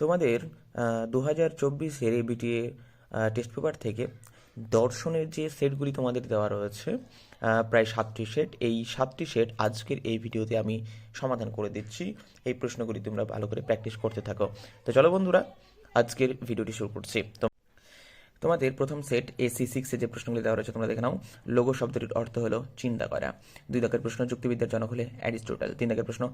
তোমাদের দু হাজার চব্বিশের বিটিএ টেস্ট পেপার থেকে দর্শনের যে সেটগুলি তোমাদের দেওয়া রয়েছে প্রায় সাতটি সেট এই সাতটি সেট আজকের এই ভিডিওতে আমি সমাধান করে দিচ্ছি। এই প্রশ্নগুলি তোমরা ভালো করে প্র্যাকটিস করতে থাকো। তো চলো বন্ধুরা, আজকের ভিডিওটি শুরু করছি। তোমাদের প্রথম সেট এসি সিক্সে যে প্রশ্নগুলি দেওয়া রয়েছে, তোমরা দেখে নাও। লোগো শব্দটির অর্থ হলো চিন্তা করা। দুই দাগের প্রশ্ন, যুক্তিবিদ্যার জনক হলে অ্যারিস্টোটাল তিন দাগের প্রশ্ন,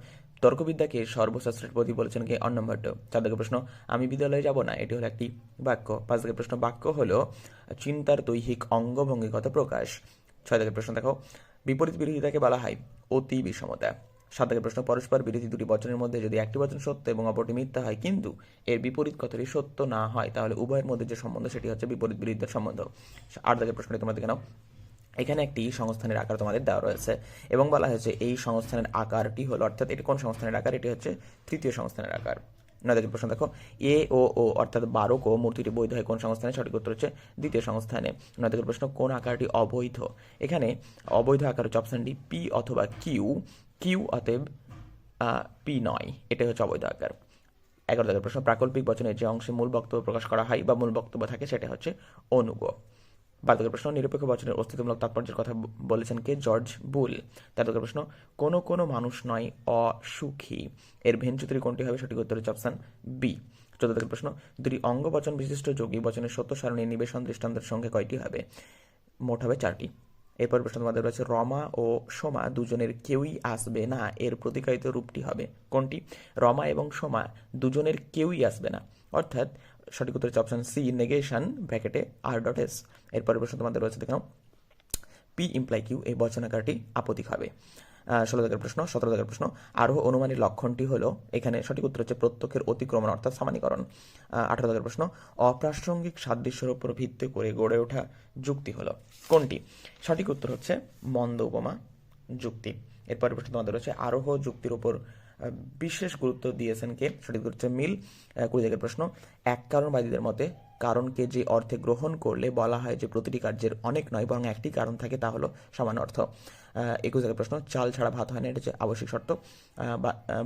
তর্কবিদ্যাকে সর্বশাস্ত্রের প্রতি বলেছেন কে? অন্নভট্ট চার দাগের প্রশ্ন, আমি বিদ্যালয়ে যাব না, এটি হলো একটি বাক্য। পাঁচ দাগের প্রশ্ন, বাক্য হলো চিন্তার দৈহিক অঙ্গভঙ্গিগত প্রকাশ। ছয় দাগের প্রশ্ন, দেখো। বিপরীত বিরোধিতাকে বলা হয় অতি বিষমতা। সাত প্রশ্ন, পরস্পর বিরোধী দুটি বচনের মধ্যে যদি একটি বচন সত্য এবং অপরটি মিথ্যা হয়, কিন্তু এর বিপরীত কথাটি সত্য না হয়, তাহলে উভয়ের মধ্যে যে সম্বন্ধ সেটি হচ্ছে বিপরীত বিরোধিতার সম্বন্ধ। আট দাগের প্রশ্নটি দেখে নাও। এখানে একটি সংস্থানের আকার তোমাদের দেওয়া রয়েছে এবং বলা হয়েছে এই সংস্থানের আকারটি হলো, অর্থাৎ এটি কোন সংস্থানের আকার? এটি হচ্ছে তৃতীয় সংস্থানের আকার। নয় প্রশ্ন দেখো, এ, ও ও, অর্থাৎ বারো কো, মূর্তিটি বৈধ হয় কোন সংস্থানে সঠিক উত্তর হচ্ছে দ্বিতীয় সংস্থানে। নয় প্রশ্ন, কোন আকারটি অবৈধ? এখানে অবৈধ আকার হচ্ছে অপশন ডি পি অথবা কিউ কিউ অতএব পি নয়। এটাই হচ্ছে অবৈধ আকার। এগারো দাগের প্রশ্ন, প্রাকল্পিক বচনের যে অংশে মূল বক্তব্য প্রকাশ করা হয় বা মূল বক্তব্য থাকে সেটা হচ্ছে অনুগ। বারো দাগের প্রশ্ন, নিরপেক্ষ বচনের অস্তিত্বমূলক তাৎপর্যের কথা বলেছেন কে? জর্জ বুল। তেরো দাগের প্রশ্ন, কোনো কোনো মানুষ নয়, অসুখী। এর ভেঞ্চুতরি কোনটি হবে? সঠিক উত্তর হচ্ছে অপশন বি। চোদ্দ দাগের প্রশ্ন, দুটি অঙ্গ বচন বিশিষ্ট যোগী বচনের সত্য সারণী নিবেশন দৃষ্টান্তের সংখ্যা কয়টি হবে? মোট হবে চারটি। এরপর প্রশ্ন তোমাদের রয়েছে রমা ও সোমা। দুজনের কেউই আসবে না। এর প্রতিকারিত রূপটি হবে কোনটি? রমা এবং সোমা দুজনের কেউই আসবে না। অর্থাৎ সঠিক উত্তর হচ্ছে অপশন সি নেগেশন ব্র্যাকেটে আর ডট এস এরপর প্রশ্ন তোমাদের রয়েছে, দেখো পি ইমপ্লাই কিউ এই বচনাকারটি আপত্তিক হবে। ষোলো দাগের প্রশ্ন, সতেরো দাগের প্রশ্ন। আরোহ অনুমানের লক্ষণটি হলো, এখানে সঠিক উত্তর হচ্ছে প্রত্যক্ষের অতিক্রমণ, অর্থাৎ সামানীকরণ। আঠারো দাগের প্রশ্ন, অপ্রাসঙ্গিক সাদৃশ্যের উপর ভিত্তি করে গড়ে ওঠা যুক্তি হলো কোনটি? সঠিক উত্তর হচ্ছে মন্দ উপমা যুক্তি। এরপরে প্রশ্ন তোমাদের রয়েছে, আরোহ যুক্তির উপর বিশেষ গুরুত্ব দিয়েছেন কে? সঠিক উত্তর হচ্ছে মিল। কুড়ি দাগের প্রশ্ন, এক কারণবাদীদের মতে কারণকে যে অর্থে গ্রহণ করলে বলা হয় যে প্রতিটি কার্যের অনেক নয়, বরং একটি কারণ থাকে, তা হলো সমান অর্থ। একুশ দাগের প্রশ্ন, চাল ছাড়া ভাত হয় না, এটা হচ্ছে আবশ্যিক শর্ত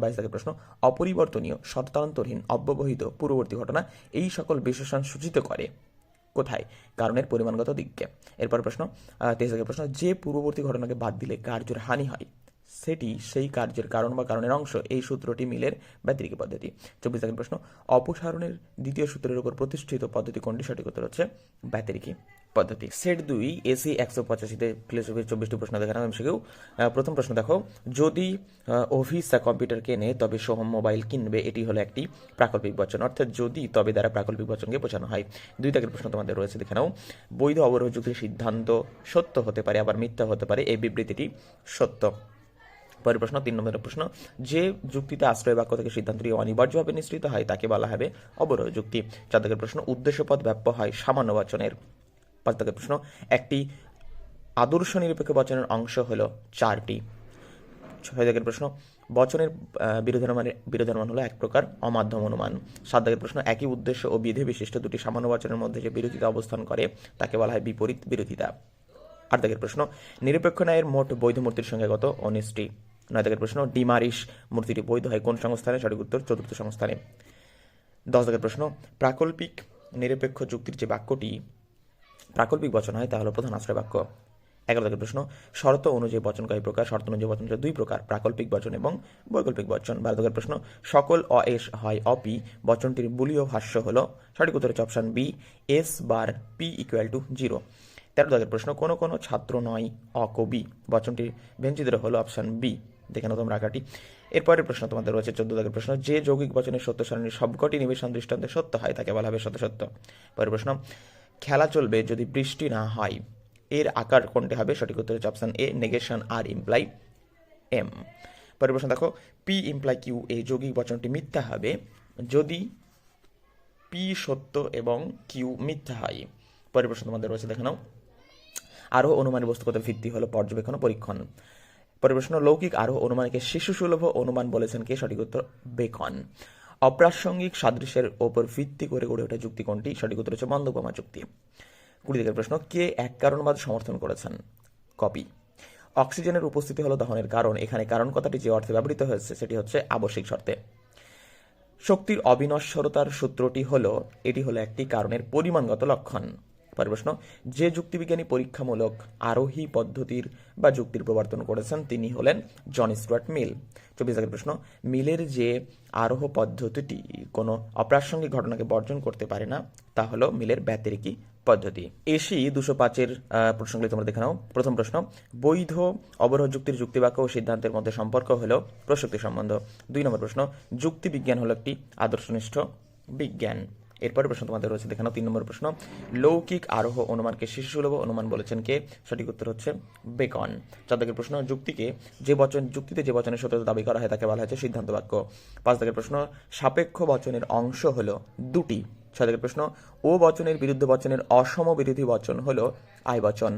বাইশ দাগের প্রশ্ন। অপরিবর্তনীয় শর্তান্তরহীন অব্যবহিত, পূর্ববর্তী ঘটনা, এই সকল বিশেষণ সূচিত করে। কোথায়? কারণের পরিমাণগত দিককে। এরপর প্রশ্ন তেইশ দাগের প্রশ্ন, যে পূর্ববর্তী ঘটনাকে বাদ দিলে কার্যের হানি হয়? সেটি সেই কার্যের কারণ বা কারণের অংশ। এই সূত্রটি মিলের ব্যতিরিক পদ্ধতি। চব্বিশ দাগের প্রশ্ন, অপসারণের দ্বিতীয় সূত্রের উপর প্রতিষ্ঠিত পদ্ধতি কোনটি? সঠিক উত্তর হচ্ছে ব্যতিরিকী পদ্ধতি। সেট দুই, এসি একশো পঁচাশিতে ফিলোসফির চব্বিশটি প্রশ্ন দেখানো সেকেও প্রথম প্রশ্ন দেখো, যদি অফিসা কম্পিউটার কেনে, তবে সোহম মোবাইল কিনবে, এটি হলো একটি প্রাকল্পিক বচন। অর্থাৎ যদি, তবে দ্বারা প্রাকল্পিক বচনকে বোঝানো হয়। দুই দাগের প্রশ্ন তোমাদের রয়েছে, দেখে নাও। বৈধ অবরোধ যুক্তির সিদ্ধান্ত সত্য হতে পারে, আবার মিথ্যা হতে পারে, এই বিবৃতিটি সত্য। পরের প্রশ্ন তিন নম্বরের প্রশ্ন, যে যুক্তিতে আশ্রয় বাক্য থেকে সিদ্ধান্তটি অনিবার্যভাবে নিশ্চিত হয়, তাকে বলা হবে অবরোধ যুক্তি। দাগের প্রশ্ন উদ্দেশ্যপদ ব্যাপ্য হয় সামান্য বচনের। পাঁচ দাগের প্রশ্ন, একটি আদর্শ নিরপেক্ষ বচনের অংশ হল চারটি। ছয় প্রশ্ন, বচনের বিরোধানুমানের বিরোধানুমান হলো এক প্রকার অমাধ্যম অনুমান। সাত দাগের প্রশ্ন, একই উদ্দেশ্য ও বিধে বিশিষ্ট দুটি সামান্য বচনের মধ্যে যে বিরোধিতা অবস্থান করে, তাকে বলা হয় বিপরীত বিরোধিতা। আট দাগের প্রশ্ন, নিরপেক্ষ ন্যায়ের মোট বৈধ মূর্তির সংখ্যা কত অনিষ্টি নয় দাগের প্রশ্ন ডিমারিস মূর্তিটি বৈধ হয় কোন সংস্থানে? সঠিক উত্তর, চতুর্থ সংস্থানে। দশ দাগের প্রশ্ন, প্রাকল্পিক নিরপেক্ষ যুক্তির যে বাক্যটি প্রাকল্পিক বচন হয়, তা হলো প্রধান আশ্রয় বাক্য। এগারো দাগের প্রশ্ন, শর্ত অনুযায়ী বচন কয় প্রকার, শর্ত অনুযায়ী বচন দুই প্রকার, প্রাকল্পিক বচন এবং বৈকল্পিক বচন। বারো দাগের প্রশ্ন, সকল অ এস হয় অপি, বচনটির বুলীয় ভাষ্য হলো, সঠিক উত্তর option B, S bar P equal to zero তেরো দাগের প্রশ্ন, কোনো কোনো ছাত্র নয় অকবি, বচনটির ভেঞ্চিদ্র হলো অপশন বি। দেখে নাও তোমরা আঁকাটি। এরপরের প্রশ্ন তোমাদের রয়েছে, চোদ্দ দাগের প্রশ্ন, যে যৌগিক বচনের সত্য সারণীর সবকটি নিবেশন দৃষ্টান্তে সত্য হয়, তাকে বলা হবে সত্য সত্য। পরের প্রশ্ন, খেলা চলবে যদি বৃষ্টি না হয়, এর আকার কোনটি হবে? সঠিক উত্তর হচ্ছে option A negation R imply M পরের প্রশ্ন দেখো পি ইমপ্লাই কিউ এই যৌগিক বচনটি মিথ্যা হবে যদি পি সত্য এবং কিউ মিথ্যা হয়। পরের প্রশ্ন তোমাদের রয়েছে, দেখে নাও। আরও অনুমানের বস্তুগত ভিত্তি হলো পর্যবেক্ষণ ও পরীক্ষণ। পরের প্রশ্ন লৌকিক আরও অনুমানকে শিশু সুলভ অনুমান বলেছেন কে? সঠিক উত্তর, বেকন। অপ্রাসঙ্গিক সাদৃশ্যের ওপর ভিত্তি করে গড়ে ওঠা যুক্তি কোনটি? সঠিক উত্তর হচ্ছে বন্ধোপমা যুক্তি। কুড়ি দিকের প্রশ্ন, কে এক কারণবাদ সমর্থন করেছেন? কপি। অক্সিজেনের উপস্থিতি হলো দহনের কারণ। এখানে কারণ কথাটি যে অর্থে ব্যবহৃত হয়েছে, সেটি হচ্ছে আবশ্যিক শর্তে। শক্তির অবিনশ্বরতার সূত্রটি হলো, এটি হলো একটি কারণের পরিমাণগত লক্ষণ। পরের প্রশ্ন, যে যুক্তিবিজ্ঞানী পরীক্ষামূলক আরোহী পদ্ধতির বা যুক্তির প্রবর্তন করেছেন তিনি হলেন জন স্টুয়ার্ট মিল। চব্বিশ আগের প্রশ্ন, মিলের যে আরোহ পদ্ধতিটি কোনো অপ্রাসঙ্গিক ঘটনাকে বর্জন করতে পারে না, তা হলো মিলের ব্যতিরিকী পদ্ধতি। এসি দুশো পাঁচের প্রশ্নগুলি তোমরা দেখে নাও। প্রথম প্রশ্ন, বৈধ অবরোধ যুক্তির যুক্তিবাক্য ও সিদ্ধান্তের মধ্যে সম্পর্ক হলো প্রসক্তি সম্বন্ধ। দুই নম্বর প্রশ্ন, যুক্তিবিজ্ঞান হলো একটি আদর্শনিষ্ঠ বিজ্ঞান। এরপরে প্রশ্ন তোমাদের রয়েছে দেখানো তিন নম্বর প্রশ্ন। লৌকিক আরোহ অনুমানকে শিশুসুলভ অনুমান বলেছেন কে? সঠিক উত্তর হচ্ছে বেকন। চার দাগের প্রশ্ন, যুক্তিকে যে বচন, যুক্তিতে যে বচনের সত্যতা দাবি করা হয় তাকে বলা হয়েছে সিদ্ধান্ত বাক্য পাঁচ দাগের প্রশ্ন, সাপেক্ষ বচনের অংশ হলো দুটি। ছয় দাগের প্রশ্ন, ও বচনের বিরুদ্ধে বচনের অসম বিরোধী বচন হলো আই বচন।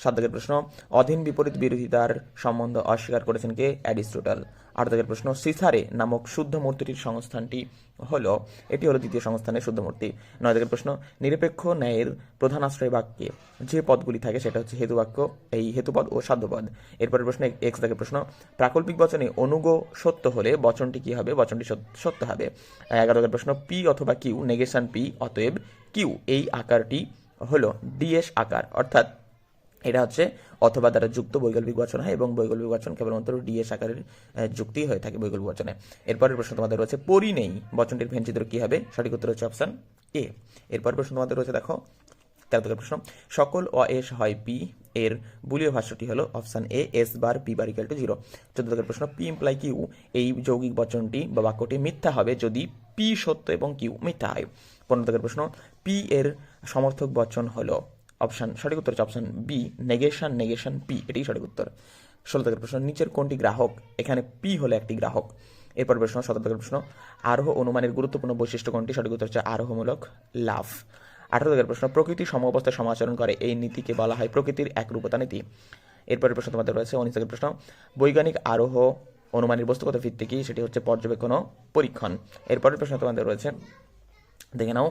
সাত দাগের প্রশ্ন, অধীন বিপরীত বিরোধিতার সম্বন্ধ অস্বীকার করেছেন কে? অ্যারিস্টোটল। আট প্রশ্ন, সিসারে নামক শুদ্ধ মূর্তিটির সংস্থানটি হলো, এটি হলো দ্বিতীয় সংস্থানের শুদ্ধ মূর্তি। নয় দাগের প্রশ্ন, নিরপেক্ষ ন্যায়ের প্রধান আশ্রয় বাক্যে যে পদগুলি থাকে সেটা হচ্ছে হেতু বাক্য এই হেতুপদ ও সাধ্যপদ। এরপরের প্রশ্ন এক্স দাগের প্রশ্ন, প্রাকল্পিক বচনে অনুগ সত্য হলে বচনটি কি হবে? বচনটি সত- সত্য হবে। এগারো দাগের প্রশ্ন, পি অথবা কিউ, নেগেশন পি, অতএব কিউ, এই আকারটি হলো ডিএস আকার, অর্থাৎ এটা হচ্ছে অথবা দ্বারা যুক্ত বৈকল্পিক বচন হয় এবং বৈকল্পিক বচন কেবলমাত্র ডিএস আকারের যুক্তি হয়ে থাকে বৈকল্পিক বচনে। এরপরের প্রশ্ন তোমাদের রয়েছে, পরি নেই। বচনটির ভেঞ্চিত্র কি হবে? সঠিক উত্তর হচ্ছে অপশন এ এরপর প্রশ্ন তোমাদের রয়েছে, দেখো, তেরো প্রশ্ন, সকল অ এস হয় পি, এর বুলীয় ভাষ্যটি হলো option A S bar P bar equal to zero চোদ্দ থেকে প্রশ্ন পি ইমপ্লাই কিউ এই যৌগিক বচনটি বা বাক্যটি মিথ্যা হবে যদি পি সত্য এবং কিউ মিথ্যা হয়। পনেরো থেকে প্রশ্ন পি এর সমর্থক বচন হলো অপশন সঠিক উত্তর হচ্ছে option B negation negation P এটাই সঠিক উত্তর। ষোলো থেকে প্রশ্ন, নিচের কোনটি গ্রাহক? এখানে পি হলো একটি গ্রাহক। এরপর প্রশ্ন, সতেরো থেকে প্রশ্ন, আরোহ অনুমানের গুরুত্বপূর্ণ বৈশিষ্ট্য কোনটি? সঠিক উত্তর হচ্ছে আরোহমূলক লাভ। আঠারো থেকে প্রশ্ন, প্রকৃতি সম অবস্থায় সমাচরণ করে, এই নীতিকে বলা হয় প্রকৃতির একরূপতা নীতি। এরপরের প্রশ্ন তোমাদের রয়েছে, উনিশ থেকে প্রশ্ন, বৈজ্ঞানিক আরোহ অনুমানের বস্তুগত ভিত্তি কি? সেটি হচ্ছে পর্যবেক্ষণ ও পরীক্ষণ। এরপরের প্রশ্ন তোমাদের রয়েছে, দেখে নাও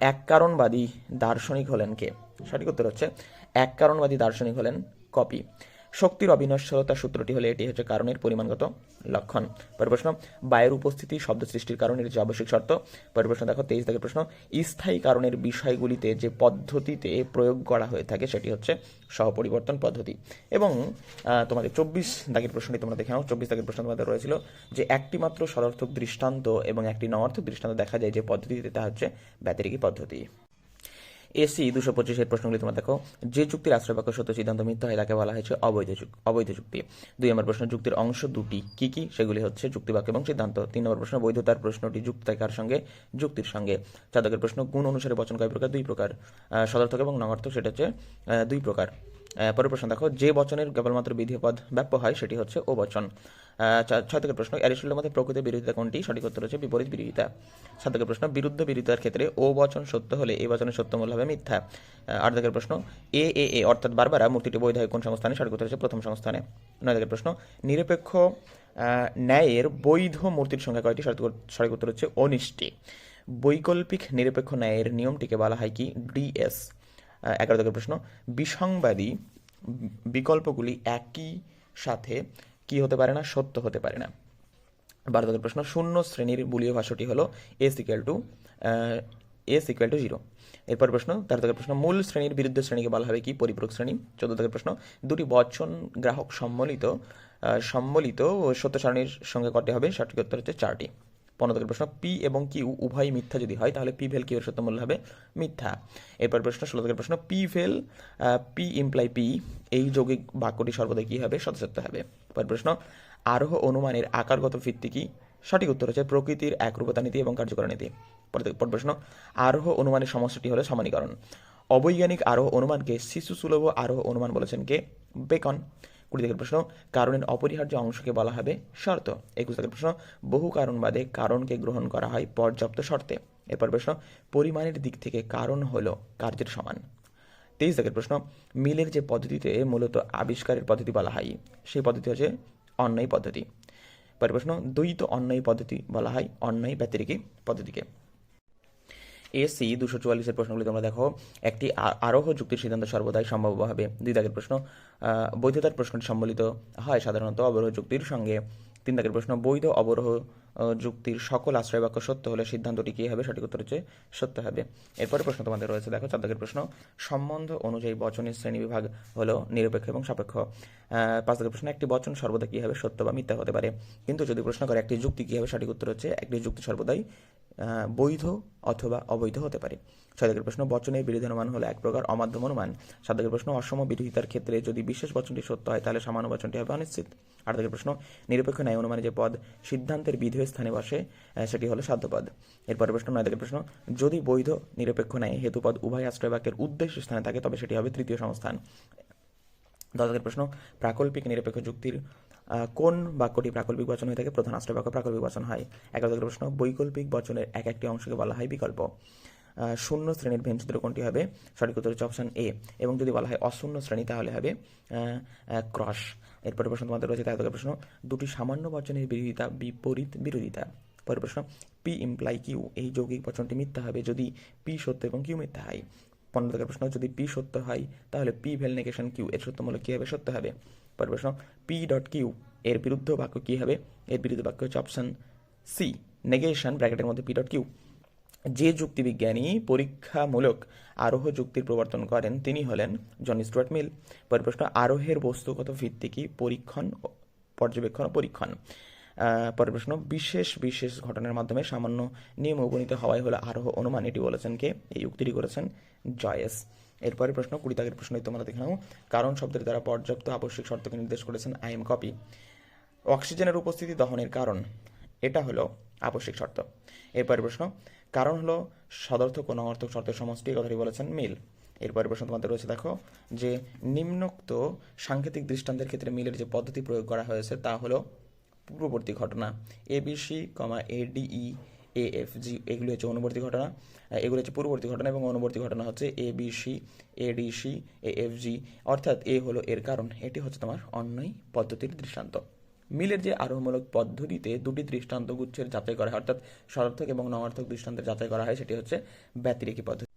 এক কারণবাদী দার্শনিক হলেন কে? সঠিক উত্তর হচ্ছে এক কারণবাদী দার্শনিক হলেন কপি। শক্তির অবিনশ্বরতা সূত্রটি হলে, এটি হচ্ছে কারণের পরিমাণগত লক্ষণ। পরের প্রশ্ন, বায়ুর উপস্থিতি শব্দ সৃষ্টির কারণের যে আবশ্যিক শর্ত? পরের প্রশ্ন দেখো, তেইশ থেকে প্রশ্ন, স্থায়ী কারণের বিষয়গুলিতে যে পদ্ধতিতে প্রয়োগ করা হয়ে থাকে, সেটি হচ্ছে সহপরিবর্তন পদ্ধতি। এবং তোমাদের চব্বিশ দাগের প্রশ্নটি তোমরা দেখে নাও। চব্বিশ দাগের প্রশ্ন তোমাদের রয়েছিল যে, একটি মাত্র সদর্থক দৃষ্টান্ত এবং একটি নঅর্থক দৃষ্টান্ত দেখা যায় যে পদ্ধতিতে, তা হচ্ছে ব্যতিরিকী পদ্ধতি। এসি দুশো পঁচিশের প্রশ্নগুলি তোমরা দেখো। যে চুক্তির আশ্রয় বাক্য সত্য সিদ্ধান্ত মিথ্যা হয় তাকে বলা হয়েছে অবৈধ অবৈধ চুক্তি। দুই নম্বর প্রশ্ন যুক্তির অংশ দুটি কি কি? সেগুলি হচ্ছে যুক্তিবাক্য এবং সিদ্ধান্ত। তিন নম্বর প্রশ্ন, বৈধতার প্রশ্নটি যুক্ত যুক্তিকার সঙ্গে, যুক্তির সঙ্গে। চাদকের প্রশ্ন, গুণ অনুসারে বচন কয় প্রকার? দুই প্রকার। সদার্থক এবং নগার্থক, সেটা হচ্ছে দুই প্রকার। পরের প্রশ্ন দেখো, যে বচনের কেবলমাত্র বিধেয় পদ ব্যাপ্য হয়, সেটি হচ্ছে ও বচন। ছয় থেকে প্রশ্ন অ্যারিস্টলের মধ্যে প্রকৃতির বিরোধিতা কোনটি? সঠিক উত্তর হচ্ছে বিপরীত বিরোধিতা। সাত থেকে প্রশ্ন, বিরুদ্ধ বিরোধিতার ক্ষেত্রে ও বচন সত্য হলে এই বচনের সত্য মূল হবে মিথ্যা। আট থেকে প্রশ্ন, এ এ এ, অর্থাৎ বারবারা মূর্তিটি বৈধ হয় কোন সংস্থানে? সঠিক উত্তর হচ্ছে প্রথম সংস্থানে। নয় থেকে প্রশ্ন, নিরপেক্ষ ন্যায়ের বৈধ মূর্তির সংখ্যা কয়টি? সঠিক উত্তর হচ্ছে অনিষ্টি। বৈকল্পিক নিরপেক্ষ ন্যায়ের নিয়মটিকে বলা হয় কি? ডিএস এগারো থেকে প্রশ্ন। বিসংবাদী বিকল্পগুলি একই সাথে কি হতে পারে না সত্য হতে পারে না। বারো দাগের প্রশ্ন শূন্য শ্রেণির বুলীয় ভাষ্যটি হলো S equal to S equal to zero এরপর প্রশ্ন তেরো দাগের প্রশ্ন মূল শ্রেণির বিরুদ্ধে শ্রেণীকে বলা হবে কি পরিপূরক শ্রেণি? চোদ্দ দাগের প্রশ্ন দুটি বচন গ্রাহক সম্মিলিত আহ, সম্মিলিত ও সত্য সারণীর সঙ্গে কটি হবে? সঠিক উত্তর হচ্ছে চারটি। পনেরো প্রশ্ন, পি এবং কিউ উভয় মিথ্যা যদি হয়, তাহলে পি ভেল কিউ এর সত্য মূল্য হবে মিথ্যা। এরপর প্রশ্ন, ষোলো দাগের প্রশ্ন, পি ভেল পি ইমপ্লাই পি, এই যৌগিক বাক্যটি সর্বদা কি হবে? সদস্যত্ব হবে। পরের প্রশ্ন, আরোহ অনুমানের আকারগত ভিত্তি কি? সঠিক উত্তর হচ্ছে প্রকৃতির একরূপতা নীতি এবং কার্যকর নীতি। পরের প্রশ্ন, আরোহ অনুমানের সমস্যাটি হলো সমানীকরণ। অবৈজ্ঞানিক আরোহ অনুমানকে শিশু সুলভ আরোহ অনুমান বলেছেন কে? বেকন। কুড়ি থেকে প্রশ্ন, কারণের অপরিহার্য অংশকে বলা হবে শর্ত। একুশ থেকে প্রশ্ন, বহু কারণ বাদে কারণকে গ্রহণ করা হয় পর্যাপ্ত শর্তে। এরপর প্রশ্ন, পরিমাণের দিক থেকে কারণ হলো কার্যের সমান। তেইশ দাগের প্রশ্ন, মিলের যে পদ্ধতিতে মূলত আবিষ্কারের পদ্ধতি বলা হয়, সেই পদ্ধতি হচ্ছে অন্যায় পদ্ধতি। পরের প্রশ্ন, দ্বৈত অন্যায় পদ্ধতি বলা হয় অন্যায় ব্যতিরিকী পদ্ধতিকে। এসি দুশো চুয়াল্লিশের প্রশ্নগুলি তোমরা দেখো। একটি আরোহ যুক্তির সিদ্ধান্ত সর্বদাই সম্ভব হবে। দুই দাগের প্রশ্ন বৈধতার প্রশ্নটি সম্বলিত হয় সাধারণত অবরোহ যুক্তির সঙ্গে। তিন দাগের প্রশ্ন, বৈধ অবরোহ যুক্তির সকল আশ্রয় বাক্য সত্য হলে সিদ্ধান্তটি কী হবে? সঠিক উত্তর হচ্ছে সত্য হবে। এরপরে প্রশ্ন তোমাদের রয়েছে। দেখো চার দাগের প্রশ্ন। সম্বন্ধ অনুযায়ী বচনের শ্রেণীবিভাগ হলো নিরপেক্ষ এবং সাপেক্ষ। পাঁচ দাগের প্রশ্ন, একটি বচন সর্বদা কী হবে? সত্য বা মিথ্যা হতে পারে। কিন্তু যদি প্রশ্ন করে একটি যুক্তি কী হবে? সঠিক উত্তর হচ্ছে একটি যুক্তি সর্বদাই বৈধ অথবা অবৈধ হতে পারে। ছয় দাগের প্রশ্ন, বচনের বিরোধী অনুমান হলো এক প্রকার অমাধ্যম অনুমান। সাত দাগের প্রশ্ন, অসম বিরোধিতার ক্ষেত্রে যদি বিশেষ বচনটি সত্য হয়, তাহলে সামান্য বচনটি হবে অনিশ্চিত। আট দাগের প্রশ্ন, নিরপেক্ষ ন্যায় অনুমানে যে পদ সিদ্ধান্তের বিধেয় স্থানে বসে সেটি হলো সাধ্যপদ। এরপর প্রশ্ন নয় থেকে প্রশ্ন, যদি বৈধ নিরপেক্ষ নেয় হেতুপদ উভয় আশ্রয় বাক্যের উদ্দেশ্য স্থানে থাকে, তবে সেটি হবে তৃতীয় সংস্থান। দশ প্রশ্ন, প্রাকল্পিক নিরপেক্ষ যুক্তির কোন বাক্যটি প্রাকল্পিক বচন হয়ে থাকে? প্রধান আশ্রয় বাক্য প্রাকল্পিক বচন হয়। এগারো প্রশ্ন, বৈকল্পিক বচনের এক একটি অংশকে বলা হয় বিকল্প। শূন্য শ্রেণির ভেনচিত্র কোনটি হবে? সঠিক উত্তর হচ্ছে অপশন এ এবং যদি বলা হয় অশূন্য শ্রেণি, তাহলে হবে ক্রস। এরপরে প্রশ্ন তোমাদের রয়েছে দাগের প্রশ্ন, দুটি সামান্য বচনের বিরোধিতা, বিপরীত বিরোধিতা। পরের প্রশ্ন পি ইমপ্লাই কিউ এই যৌগিক বচনটি মিথ্যা হবে যদি পি সত্য এবং কিউ মিথ্যা হয়। পনেরো দাগের প্রশ্ন, যদি পি সত্য হয়, তাহলে পি ভেল নেগেশন কিউ এর সত্যমূলক কী হবে? সত্য হবে। পরের প্রশ্ন পি ডট কিউ এর বিরুদ্ধ বাক্য কী হবে? এর বিরুদ্ধ বাক্য হচ্ছে অপশন সি নেগেশন ব্র্যাকেটের মধ্যে পি ডট কিউ যে যুক্তিবিজ্ঞানী পরীক্ষামূলক আরোহ যুক্তির প্রবর্তন করেন, তিনি হলেন জন স্টুয়ার্ট মিল। পরের প্রশ্ন আরোহের বস্তুগত ভিত্তি কি? পরীক্ষণ, পর্যবেক্ষণ পরীক্ষণ। পরের প্রশ্ন বিশেষ বিশেষ ঘটনার মাধ্যমে সামান্য নিয়ম উপনীত হওয়াই হলো আরোহ অনুমান। এটি বলেছেন কে? এই উক্তিটি করেছেন জয়েস। এরপরে প্রশ্ন, কুড়ি দাগের প্রশ্ন তোমরা দেখে নাও। কারণ শব্দের দ্বারা পর্যাপ্ত আবশ্যিক শর্তকে নির্দেশ করেছেন? আই এম কপি অক্সিজেনের উপস্থিতি দহনের কারণ। এটা হলো আবশ্যিক শর্ত। এরপরে প্রশ্ন কারণ হলো সদর্থক ও নগর্থক শর্তের সমষ্টি কথাটি বলেছেন মিল। এরপরে প্রশ্ন তোমাদের রয়েছে, দেখো, যে নিম্নোক্ত সাংকেতিক দৃষ্টান্তের ক্ষেত্রে মিলের যে পদ্ধতি প্রয়োগ করা হয়েছে তা হলো পূর্ববর্তী ঘটনা ABC comma ADE A F G, এগুলি হচ্ছে অনুবর্তী ঘটনা। এগুলি হচ্ছে পূর্ববর্তী ঘটনা এবং অনুবর্তী ঘটনা হচ্ছে A BC ADC A F G, অর্থাৎ এ হলো এর কারণ। এটি হচ্ছে তোমার অন্যই পদ্ধতির দৃষ্টান্ত। মিলের যে আরোহমূলক পদ্ধতিতে দুটি দৃষ্টান্ত গুচ্ছের যাচাই করা হয়, অর্থাৎ সরার্থক এবং নয়ার্থক দৃষ্টান্তের যাচাই করা হয়, সেটি হচ্ছে ব্যতিরেকী পদ্ধতি।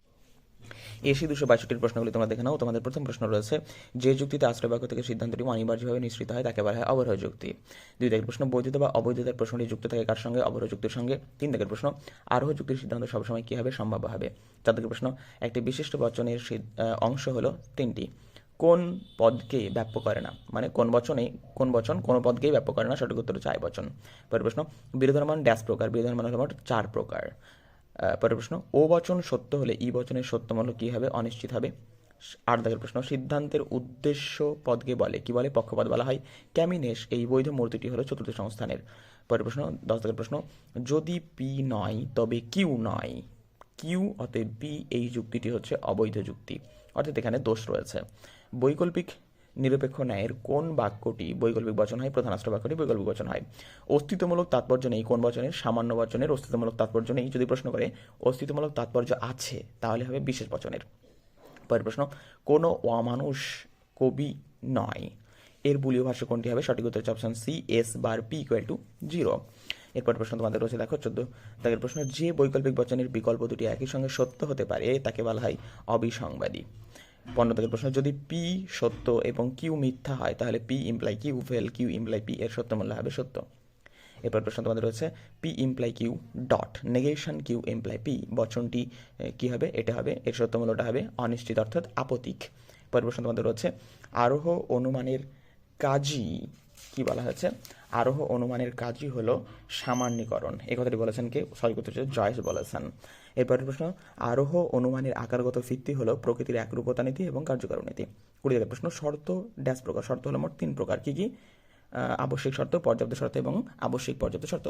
এসি দুশো বাইষট্টির প্রশ্নগুলি তোমরা দেখে নাও। তোমাদের প্রথম প্রশ্ন রয়েছে, যে যুক্তিতে আশ্রয় বাক্য থেকে সিদ্ধান্তটি অনিবার্যভাবে নিশ্চিত হয়, তাকে বলা হয় অবরোহ যুক্তি। দুই দাগের প্রশ্ন বৈধতা বা অবৈধতার প্রশ্নটি যুক্ত থাকে কার সঙ্গে? অবরোহ যুক্তির সঙ্গে। তিন দাগের প্রশ্ন, আরোহ যুক্তির সিদ্ধান্ত সবসময় কী হবে? সম্ভাব্য হবে। চার দাগের প্রশ্ন, একটি বিশিষ্ট বচনের অংশ হলো তিনটি। কোন পদকে ব্যাপ্য করে না। মানে কোন বচনে কোন বচন, কোন পদকেই ব্যাপ্য করে না, সঠিক উত্তর হচ্ছে আয় বচন। পরের প্রশ্ন বিরোধমান ড্যাশ প্রকার বিরোধমান হলো মোট চার প্রকার। পরের প্রশ্ন, ও বচন সত্য হলে ই বচনের সত্যমূল্য কী হবে, অনিশ্চিত হবে? আট দাগের প্রশ্ন, সিদ্ধান্তের উদ্দেশ্য পদকে বলে, কি বলে? পক্ষপদ বলা হয় ক্যামিনেশ এই বৈধ মূর্তিটি হলো চতুর্থ সংস্থানের। পরের প্রশ্ন, দশ দাগের প্রশ্ন, যদি পি নয়, তবে কিউ নয়। কিউ অতএব বি এই যুক্তিটি হচ্ছে অবৈধ যুক্তি। অর্থাৎ এখানে দোষ রয়েছে। বৈকল্পিক নিরপেক্ষ ন্যায়ের কোন বাক্যটি বৈকল্পিক বচন হয়? প্রধান রাষ্ট্র বাক্যটি বৈকল্পিক বচন হয়। অস্তিত্বমূলক তাৎপর্য নেই কোন বচনের? সামান্য বচনের। অস্তিত্বমূলক তাৎপর্য নেই। যদি প্রশ্ন করে, অস্তিত্বমূলক তাৎপর্য আছে? তাহলে হবে বিশেষ বচনের। পরের প্রশ্ন, কোনো অমানুষ কবি নয়? এর বুলীয় ভাষ্য কোনটি হবে? সঠিক উত্তর হচ্ছে option C S bar P equal to zero এরপর প্রশ্ন তোমাদের রয়েছে, দেখো চোদ্দ। তাদের প্রশ্ন, যে বৈকল্পিক বচনের বিকল্প দুটি একই সঙ্গে সত্য হতে পারে, তাকে বলা হয় অবিসংবাদী। পনেরো থেকে প্রশ্ন, যদি পি সত্য এবং কিউ মিথ্যা হয়, তাহলে পি ইমপ্লাই কিউ ফেল কিউ ইমপ্লাই পি এর সত্য মূল্য হবে সত্য। এরপর প্রশ্ন তোমাদের রয়েছে P imply Q dot negation Q imply P বচনটি কি হবে? এটা হবে, এর সত্যমূল্যটা হবে অনিশ্চিত অর্থাৎ আপতিক। পরের প্রশ্ন তোমাদের রয়েছে, আরোহ অনুমানের কাজই কি বলা হয়েছে? আরোহ অনুমানের কাজই হলো সামান্যীকরণ। এই কথাটি বলেছেন কে? সঠিক উত্তর জয়েস বলেছেন। এরপরের প্রশ্ন, আরোহ অনুমানের আকারগত ভিত্তি হলো প্রকৃতির একরূপতা নীতি এবং কার্যকর নীতি। কুড়ি হাজার প্রশ্ন, শর্ত, ড্যাশ প্রকার। শর্ত হলো মোট তিন প্রকার। কি কি? আবশ্যিক শর্ত, পর্যাপ্ত শর্ত এবং আবশ্যিক পর্যাপ্ত শর্ত।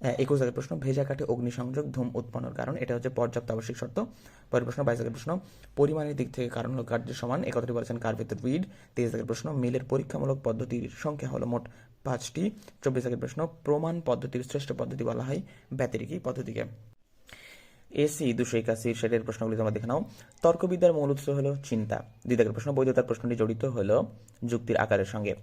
একুশ হাজার প্রশ্ন, ভেজা কাঠে অগ্নিসংযোগ, ধূম উৎপন্নের কারণ, এটা হচ্ছে পর্যাপ্ত আবশ্যিক শর্ত। পরের প্রশ্ন, বাইশ হাজার প্রশ্ন, পরিমাণের দিক থেকে কারণ হল কার্যের সমান এ কথাটি বলেছেন কার্ভেত রিড, তেইশ হাজার প্রশ্ন, মিলের পরীক্ষামূলক পদ্ধতির সংখ্যা হলো মোট পাঁচটি। চব্বিশ হাজার প্রশ্ন, প্রমাণ পদ্ধতির শ্রেষ্ঠ পদ্ধতি বলা হয় ব্যতিরিকী পদ্ধতিকে। এসি দুশো একাশি সেটের প্রশ্নগুলি তোমরা দেখে নাও। তর্কবিদ্যার মূল উৎস হলো চিন্তা। দুই দাগের প্রশ্ন, বৈধতার প্রশ্নটি জড়িত হলো যুক্তির আকারের সঙ্গে।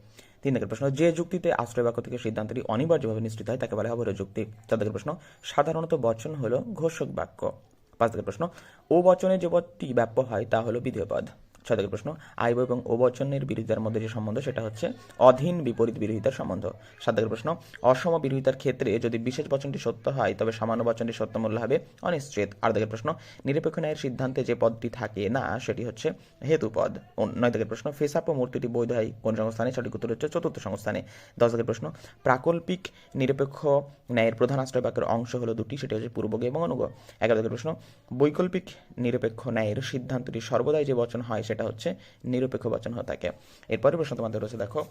তিন দাগের প্রশ্ন, যে যুক্তিতে আশ্রয় বাক্য থেকে সিদ্ধান্তটি অনিবার্যভাবে নিশ্চিত হয়, তাকে বলা হবে যুক্তি। চার দাগের প্রশ্ন, সাধারণত বচন হল ঘোষক বাক্য। পাঁচ দাগের প্রশ্ন, ও বচনে যে পদটি ব্যাপ্য হয়, তা হলো বিধেয় পদ। ছয় দাগের প্রশ্ন, আইব এবং ওবচনের বিরোধিতার মধ্যে যে সম্বন্ধ, সেটা হচ্ছে অধীন বিপরীত বিরোধিতার সম্বন্ধ। সাত দাগের প্রশ্ন, অসম বিরোধিতার ক্ষেত্রে যদি বিশেষ বচনটি সত্য হয়, তবে সামান্য বচনটি সত্য মূল্য হবে, অনিশ্চিত। আট দাগের প্রশ্ন, নিরপেক্ষ ন্যায়ের সিদ্ধান্তে যে পদটি থাকে না, সেটি হচ্ছে হেতুপদ। ও নয় দাগের প্রশ্ন, ফেসাপ ও মূর্তিটি বৈধ হয় কোন সংস্থানে? সঠিক উত্তর হচ্ছে চতুর্থ সংস্থানে। দশ দাগের প্রশ্ন, প্রাকল্পিক নিরপেক্ষ ন্যায়ের প্রধান আশ্রয় বাক্যের অংশ হলো দুটি, সেটি হচ্ছে পূর্বগ এবং অনুগ এগারো দাগের প্রশ্ন, বৈকল্পিক নিরপেক্ষ ন্যায়ের সিদ্ধান্তটি সর্বদাই যে বচন হয় হচ্ছে নিরপেক্ষ বচন হয়ে থাকে। এরপরে প্রশ্ন তোমাদের রয়েছে, দেখো,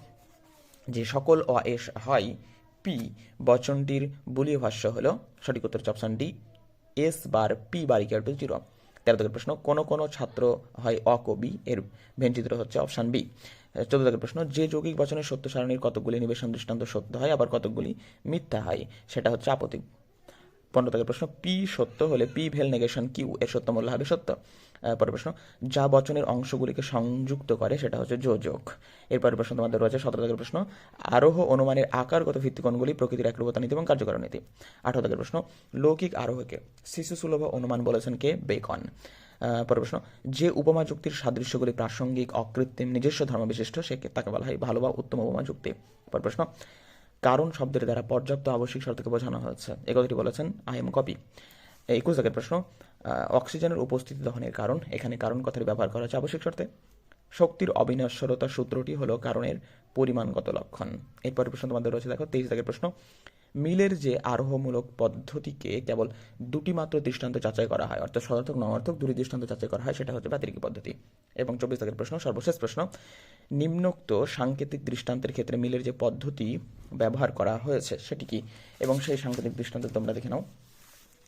যে সকল অ এস হয় পি, বচনটির বুলীয় ভাষ্য হলো সঠিক উত্তর option D, S bar P bar equal to zero তেরো দাগের প্রশ্ন, কোন কোন ছাত্র হয় অকবি এর ভেনচিত্র হচ্ছে অপশন বি। চোদ্দ দাগের প্রশ্ন, যে যৌগিক বচনের সত্য সারণীর কতগুলি নিবেশন দৃষ্টান্ত সত্য হয়, আবার কতগুলি মিথ্যা হয়, সেটা হচ্ছে আপত্তি। পনেরো দাগের প্রশ্ন, পি সত্য হলে পি ভেল নেগেশন কিউ এর সত্য মূল্য হবে সত্য। পরের প্রশ্ন, যা বচনের অংশগুলিকে সংযুক্ত করে সেটা হচ্ছে যোজক। এরপরের প্রশ্ন তোমাদের রয়েছে, সতেরো দাগের প্রশ্ন, আরোহ অনুমানের আকারগত ভিত্তিকোণগুলি প্রকৃতির এক একরূপতা নীতি এবং কার্যকর নীতি। আঠারো দাগের প্রশ্ন, লৌকিক আরোহকে শিশু সুলভ অনুমান বলেছেন কে? বেকন। পরের প্রশ্ন, যে উপমা যুক্তির সাদৃশ্যগুলি প্রাসঙ্গিক, অকৃত্রিম, নিজস্ব ধর্ম বিশিষ্ট সে তাকে বলা হয় ভালো বা উত্তম উপমা যুক্তি। পরের প্রশ্ন কারণ শব্দের দ্বারা পর্যাপ্ত আবশ্যিক শর্তকে বোঝানো হয়েছে। এ কথাটি বলেছেন আই এম কপি একুশ দাগের প্রশ্ন অক্সিজেনের উপস্থিতি দহনের কারণ, এখানে কারণ কথাটি ব্যবহার করা হচ্ছে আবশ্যিক শর্তে। শক্তির অবিনশ্বরতা সূত্রটি হলো কারণের পরিমাণগত লক্ষণ। এরপরের প্রশ্ন তোমাদের রয়েছে, দেখো, তেইশ দাগের প্রশ্ন মিলের যে আরোহমূলক পদ্ধতিকে কেবল দুটি মাত্র দৃষ্টান্ত যাচাই করা হয়, অর্থাৎ সদর্থক, নমর্থক, দুটি দৃষ্টান্ত যাচাই করা হয়, সেটা হচ্ছে ব্যতিরিকী পদ্ধতি। এবং চব্বিশ তাকের প্রশ্ন, সর্বশেষ প্রশ্ন, নিম্নোক্ত সাংকেতিক দৃষ্টান্তের ক্ষেত্রে মিলের যে পদ্ধতি ব্যবহার করা হয়েছে, সেটি কি? এবং সেই সাংকেতিক দৃষ্টান্ত তোমরা দেখে নাও।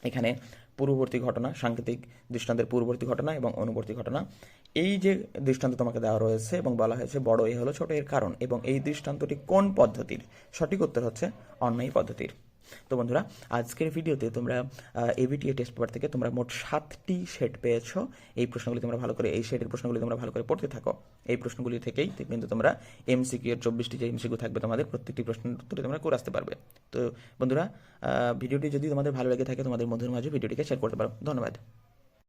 এখানে পূর্ববর্তী ঘটনা, সাংকেতিক দৃষ্টান্তের পূর্ববর্তী ঘটনা এবং অনুবর্তী ঘটনা। এই যে দৃষ্টান্ত তোমাকে দেওয়া রয়েছে এবং বলা হয়েছে বড় এ হলো ছোট এর কারণ এবং এই দৃষ্টান্তটি কোন পদ্ধতির? সঠিক উত্তর হচ্ছে অন্যায় পদ্ধতির। তো বন্ধুরা, আজকের ভিডিওতে তোমরা এভিটিএ টেস্ট পেপার থেকে তোমরা মোট সাতটি সেট পেয়েছ। এই প্রশ্নগুলি তোমরা ভালো করে, এই সেটের প্রশ্নগুলি তোমরা ভালো করে পড়তে থাকো। এই প্রশ্নগুলি থেকেই কিন্তু তোমরা এমসিকিউ এর চব্বিশটি যে এমসিকিউ থাকবে তোমাদের, প্রত্যেকটি প্রশ্নের উত্তরে তোমরা করে আসতে পারবে। তো বন্ধুরা ভিডিওটি যদি তোমাদের ভালো লেগে থাকে, তোমাদের মধ্যে মাঝে ভিডিওটিকে শেয়ার করতে পারো। ধন্যবাদ।